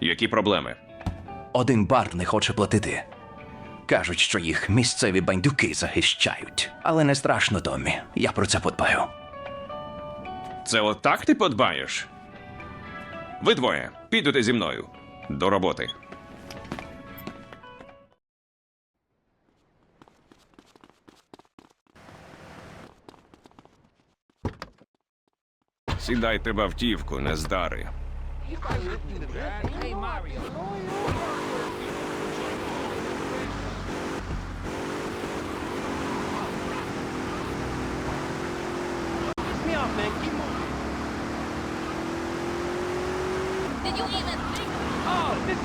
Які проблеми? Один бар не хоче платити. Кажуть, що їх місцеві бандюки захищають. Але не страшно, Томмі. Я про це подбаю. Це отак ти подбаєш? Ви двоє підете зі мною. До роботи. Сідайте в автівку, нездари. You guys look through the that. Hey, Mario. Man. Keep moving. Did you even think? Oh, this...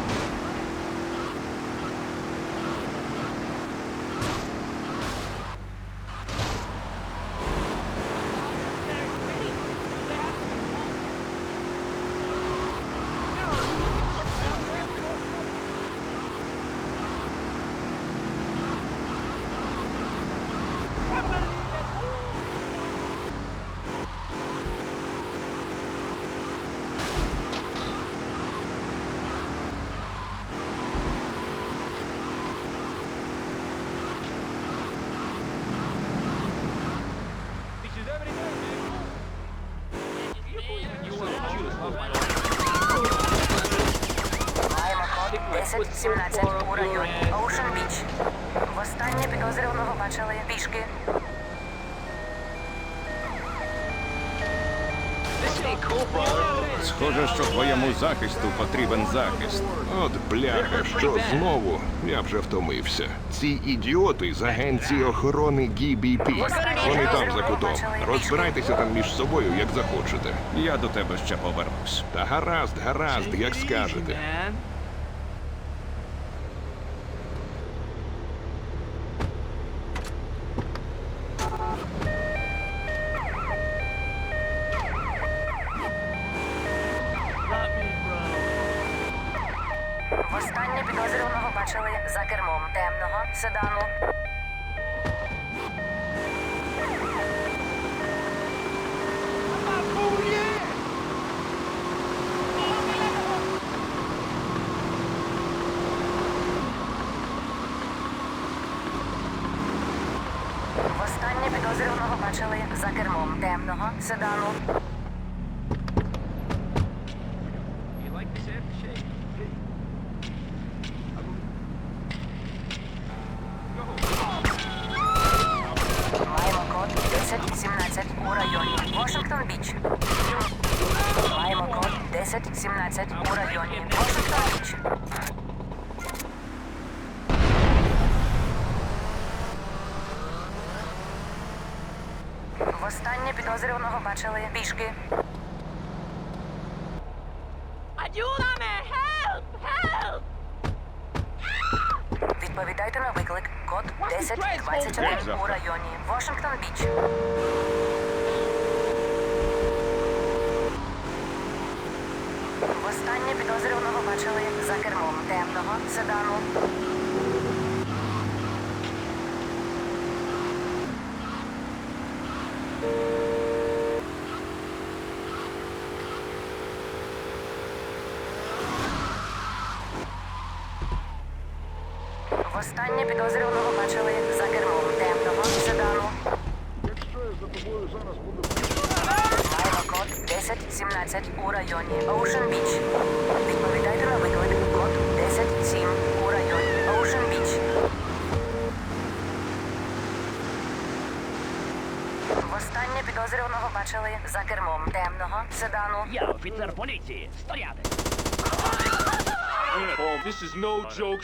1017 у районі Оушен Біч. Востаннє підозрюваного бачили пішки. Схоже, що твоєму захисту потрібен захист. От бляха, що знову? Я вже втомився. Ці ідіоти з агенції охорони GBP. Вони там за кутом. Розбирайтеся там між собою, як захочете. Я до тебе ще повернусь. Та гаразд, гаразд, як скажете. Востаннє підозрюваного бачили за кермом темного седану. Востаннє підозрюваного бачили за кермом темного седану. Маємо код 1017 у районі Вашингтон Біч. Маємо код 1017 у районі Вашингтон Біч. Востаннє підозрюваного бачили пішки. Help! Help! Відповідайте на виклик. Код 1021 у районі Вашингтон Біч. Востаннє підозрюваного бачили за кермом темного седану. Востаннє підозрюваного бачили за кермом темного седану. Маємо код 1017 у районі Ocean Beach. Відповідайте на виклик. Код 107 у районі Ocean Beach. Востаннє підозрюваного бачили за кермом темного седану. Я офіцер поліції. Стояти. Oh, this is no joke.